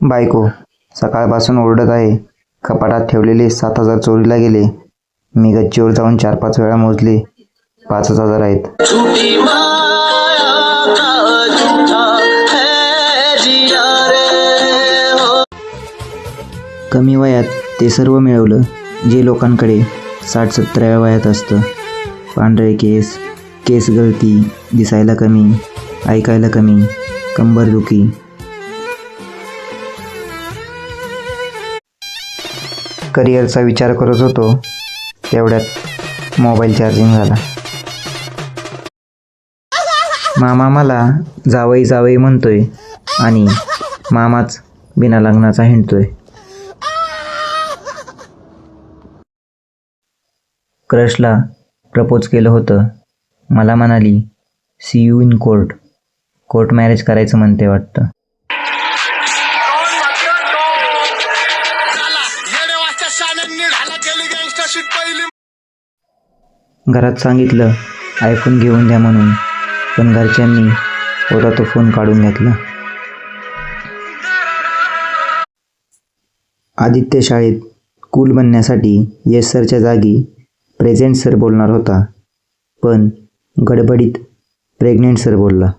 बायको सकाळपासून ओरडत आहे. कपाटात ठेवलेले सात हजार चोरीला गेले. मी गच्चीवर जाऊन चार पाच वेळा मोजले. पाचच हजार आहेत. है? कमी वयात ते सर्व मिळवलं जे लोकांकडे साठ सत्तराव्या वयात असतं. पांढरे केस केस गळती दिसायला कमी ऐकायला कमी कंबरदुखी करिअरचा विचार करत होतो तेवढ्यात मोबाईल चार्जिंग झाला. मामा मला जावई जावई म्हणतोय आणि मामाच बिना लग्नाचा हिंडतोय. क्रशला प्रपोज केलं होतं. मला म्हणाली see you in court court marriage करायचं म्हणते वाटतं. घरात सांगितलं आयफोन घेऊन द्या म्हणून. पण घरच्यांनी होता तो फोन काढून घेतला. आदित्य शाळेत कूल बनण्यासाठी येस सरच्या जागी प्रेझेंट सर बोलणार होता. पण गडबडीत प्रेग्नेंट सर बोलला.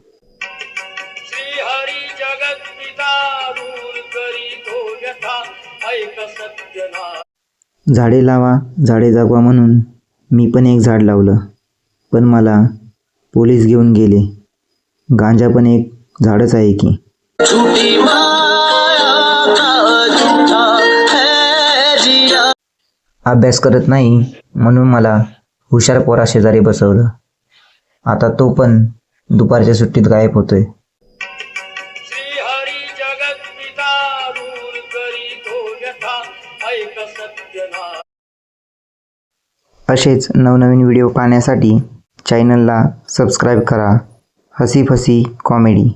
झाडे लावा झाडे जगवा म्हणून मी पण एक झाड लावलं. पण मला पोलीस घेऊन गेले. गांजा पण एक झाडच आहे की. अभ्यास करत नाही म्हणून मला हुशार पोरा शेजारी बसवलं. आता तो पण दुपारच्या सुट्टीत गायब होतोय. ऐक सत्यना असेच नवनवीन व्हिडिओ पाहण्यासाठी चॅनलला सबस्क्राईब करा. हसी फसी कॉमेडी